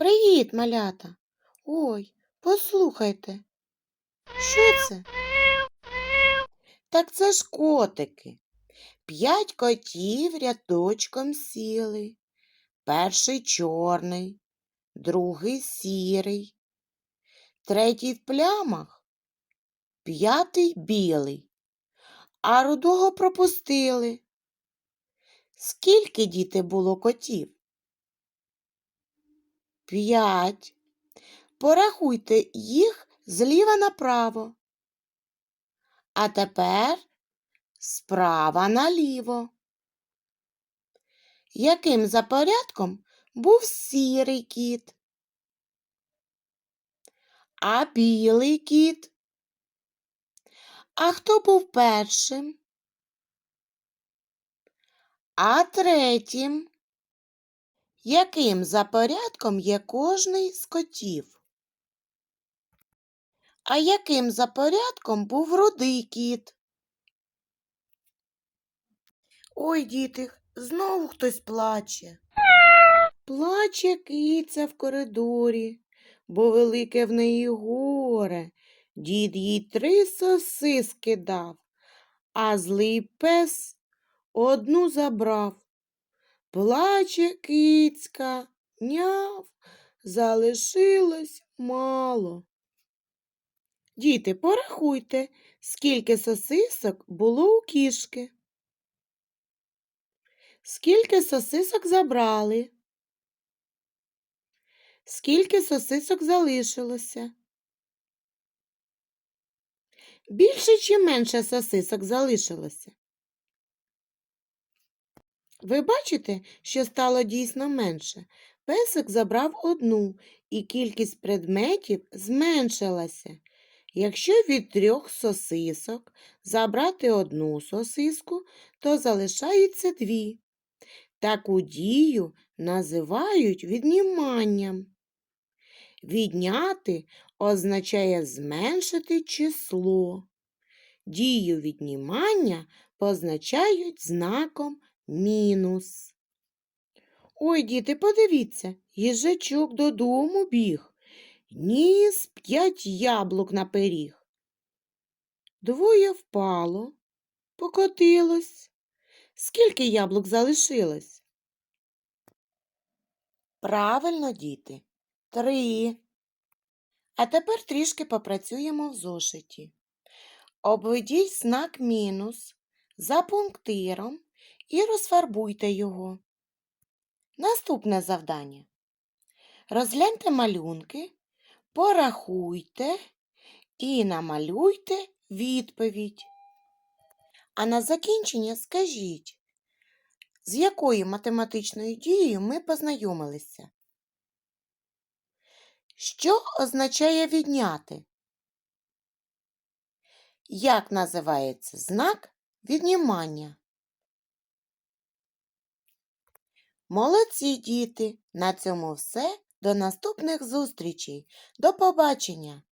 Привіт, малята. Ой, послухайте. Що це? Так це ж котики. П'ять котів рядочком сіли. Перший чорний, другий сірий, третій в плямах, п'ятий білий. А рудого пропустили. Скільки діти було котів? П'ять. Порахуйте їх зліва направо. А тепер справа наліво. Яким за порядком був сірий кіт? А білий кіт? А хто був першим? А третім? Яким за порядком є кожний з котів? А яким за порядком був рудий кіт? Ой, діти, знову хтось плаче. Плаче киця в коридорі, бо велике в неї горе. Дід їй три сосиски дав, а злий пес одну забрав. Плаче кицька, няв, залишилось мало. Діти, порахуйте, скільки сосисок було у кішки. Скільки сосисок забрали? Скільки сосисок залишилося? Більше чи менше сосисок залишилося? Ви бачите, що стало дійсно менше? Песик забрав одну, і кількість предметів зменшилася. Якщо від трьох сосисок забрати одну сосиску, то залишається дві. Таку дію називають відніманням. Відняти означає зменшити число. Дію віднімання позначають знаком мінус. Ой, діти, подивіться, їжачок додому біг, ніс п'ять яблук на пиріг. Двоє впало, покотилось. Скільки яблук залишилось? Правильно, діти, три. А тепер трішки попрацюємо в зошиті. Обведіть знак мінус за пунктиром і розфарбуйте його. Наступне завдання. Розгляньте малюнки, порахуйте і намалюйте відповідь. А на закінчення скажіть, з якою математичною дією ми познайомилися? Що означає відняти? Як називається знак віднімання? Молодці діти! На цьому все. До наступних зустрічей. До побачення!